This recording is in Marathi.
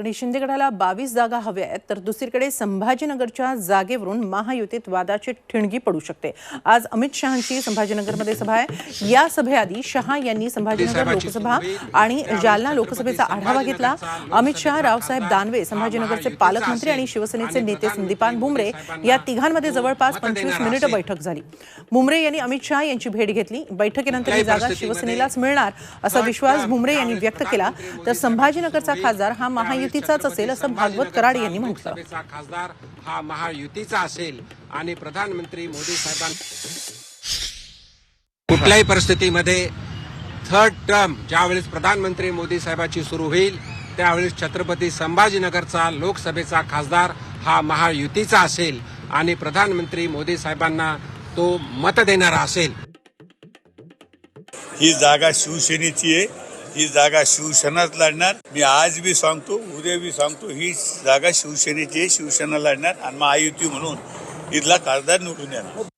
एकीकडे शिंदेगडाला बावीस जागा हव्या आहेत तर दुसरीकडे संभाजीनगरच्या जागेवरून महायुतीत वादाची ठिणगी पडू शकते. आज अमित शहांची संभाजीनगरमध्ये सभा आहे. या सभेआधी शहा यांनी संभाजीनगर लोकसभा आणि जालना लोकसभेचा आढावा घेतला. अमित शहा रावसाहेब दानवे संभाजीनगरचे पालकमंत्री आणि शिवसेनेचे नेते संदीपान भुमरे या तिघांमध्ये जवळपास पंचवीस मिनिटं बैठक झाली. भुमरे यांनी अमित शहा यांची भेट घेतली. बैठकीनंतर ही जागा शिवसेनेलाच मिळणार असा विश्वास भुमरे यांनी व्यक्त केला. तर संभाजीनगरचा खासदार हा महायुतीचाच असेल असं भागवत कराड यांनी म्हटलं. खासदार हा महायुतीचा असेल आणि प्रधानमंत्री मोदी साहेबां कुठल्याही परिस्थितीमध्ये थर्ड टर्म ज्यावेळेस प्रधानमंत्री मोदी साहेबाची सुरू होईल त्यावेळेस छत्रपती संभाजीनगरचा लोकसभेचा खासदार हा महायुतीचा असेल आणि प्रधानमंत्री मोदी साहेबांना तो मत देणारा असेल. ही जागा शिवसेनेची आहे. ही जागा शिवसेनाच लढणार. मी आज बी सांगतो उद्या बी सांगतो ही जागा शिवसेनेची शिवसेना लढणार. आणि महायुती म्हणून इथला खासदार निवडून येणार.